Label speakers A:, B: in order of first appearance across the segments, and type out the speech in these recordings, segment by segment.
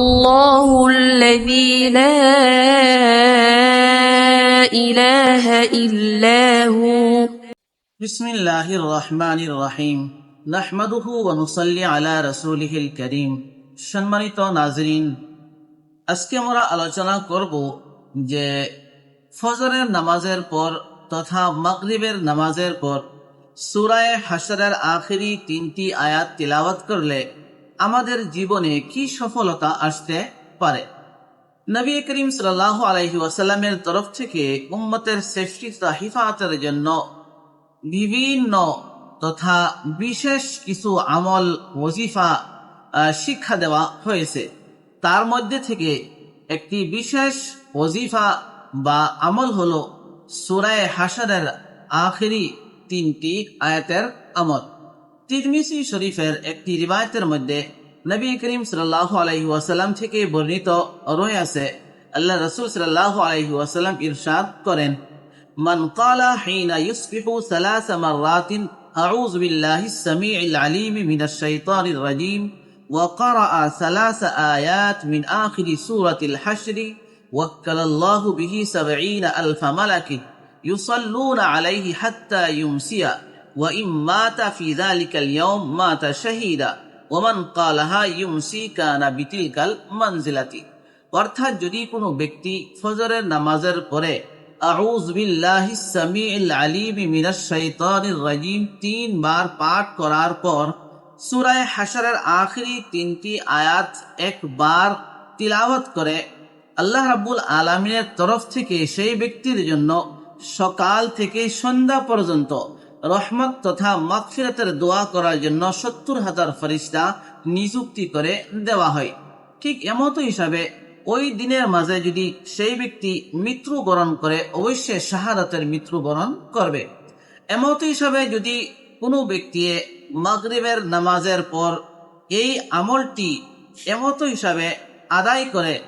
A: الله الذي لا إله إلا هو
B: বিসমিল্লাহির রহমানির রহিম নাহমাদুহু ওয়া নুসাল্লি আলা রাসূলিহিল করিম সম্মানিত নাজরিন আজকে আমরা আলোচনা করব যে ফজরের নামাজের পর তথা মাগরিবের নামাজের পর সূরায়ে হাসরের আখেরি তিনটি আয়াত তিলাওয়াত করলে আমাদের জীবনে কি সফলতা আসতে পারে? নবী করিম সাল্লাহ আলাইহি ওয়াসাল্লামের তরফ থেকে উম্মতের তথা হিফাতের জন্য বিভিন্ন তথা বিশেষ কিছু আমল, ওজিফা শিক্ষা দেওয়া হয়েছে। তার মধ্যে থেকে একটি বিশেষ ওজিফা বা আমল হল সুরায় হাসারের আখেরি তিনটি আয়াতের আমল। তিরমিসি শরীফের একটি রিবায়তের মধ্যে নবী করিম সাল্লাহ আলাইহি ওয়াসাল্লাম থেকে বর্ণিত রয়েছে আল্লাহ রসুল সাল্লাহ আলাইহি ওয়াসাল্লাম ইরশাদ করেন من قال حين يصبح ثلاث مرات أعوذ بالله السميع العليم من الشيطان الرجيم وقرأ ثلاث آيات من آخر سورة الحشر وكل الله به سبعين ألف ملك يصلون عليه حتى يمسي وإن مات في ذلك اليوم مات شهيدا ওমান কালাহা ইউমসি কানা বিতিল কাল মানজিলাতি। অর্থাৎ যদি কোনো ব্যক্তি ফজরের নামাজের পরে তিনবার পাঠ করার পর, সুরায় হাসারের আখরি তিনটি আয়াত একবার তিলাওয়াত করে, আল্লাহ রাবুল আলমিনের তরফ থেকে সেই ব্যক্তির জন্য সকাল থেকে সন্ধ্যা পর্যন্ত রহমত তথা মাগফিরাতের দোয়া করার জন্য সত্তর হাজার ফরিস্তা নিযুক্তি করে দেওয়া হয়। ঠিক এমত হিসাবে, ওই দিনের মাঝে যদি সেই ব্যক্তি মৃত্যুবরণ করে, অবশ্যই শাহাদাতের মৃত্যুবরণ করবে। এমত হিসাবে যদি কোনো ব্যক্তি মাগরিবের নামাজের পর এই আমলটি এমত হিসাবে আদায় করে,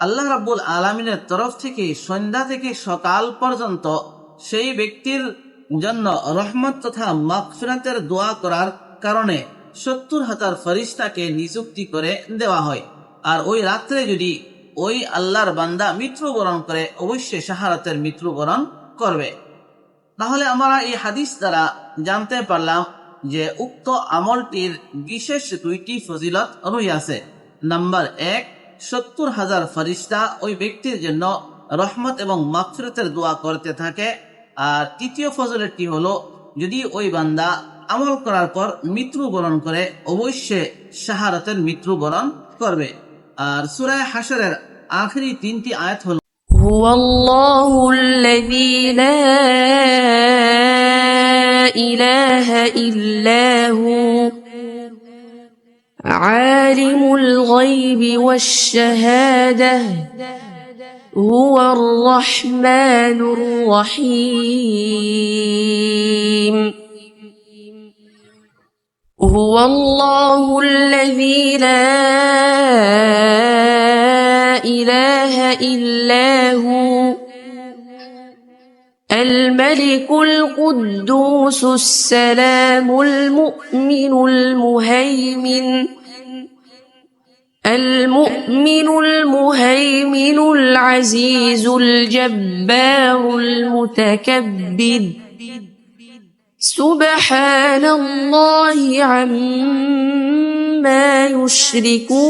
B: আল্লাহ রাব্বুল আলমিনের তরফ থেকে সন্ধ্যা থেকে সকাল পর্যন্ত সেই ব্যক্তির জন্য রহমত তথা মাগফিরাতের দোয়া করার কারণে সত্তর হাজার ফরিস্তাকে নিযুক্তি করে দেওয়া হয়। আর ওই রাত্রে যদি ওই আল্লাহর বান্দা মৃত্যুবরণ করে, অবশ্যই শাহারাতের মৃত্যুবরণ করবে। তাহলে আমরা এই হাদিস দ্বারা জানতে পারলাম যে উক্ত আমলটির বিশেষ দুইটি ফজিলত রইয়াছে নাম্বার এক, সত্তর হাজার ফরিস্তা ওই ব্যক্তির জন্য রহমত এবং মাগফিরাতের দোয়া করতে থাকে। আর তৃতীয় ফজলেরটি হলো যদি ওই বান্দা আমল করার পর মৃত্যুবরণ করে অবশ্যই শাহারাতের মৃত্যুবরণ করবে আর সুরায় হাসরের আখেরি তিনটি আয়াত হলো
A: هو الله الذي لا إله إلا هو عالم الغيب والشهادة هو الرحمن الرحيم. هو الله الذي لا إله إلا هو. الملك القدوس السلام المؤمن المهيمن. المؤمن المهيمن العزيز الجبار المتكبر. سبحان الله عما يشركون.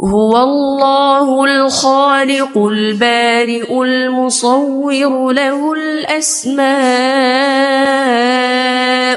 A: هو الله الخالق البارئ المصور له الأسماء.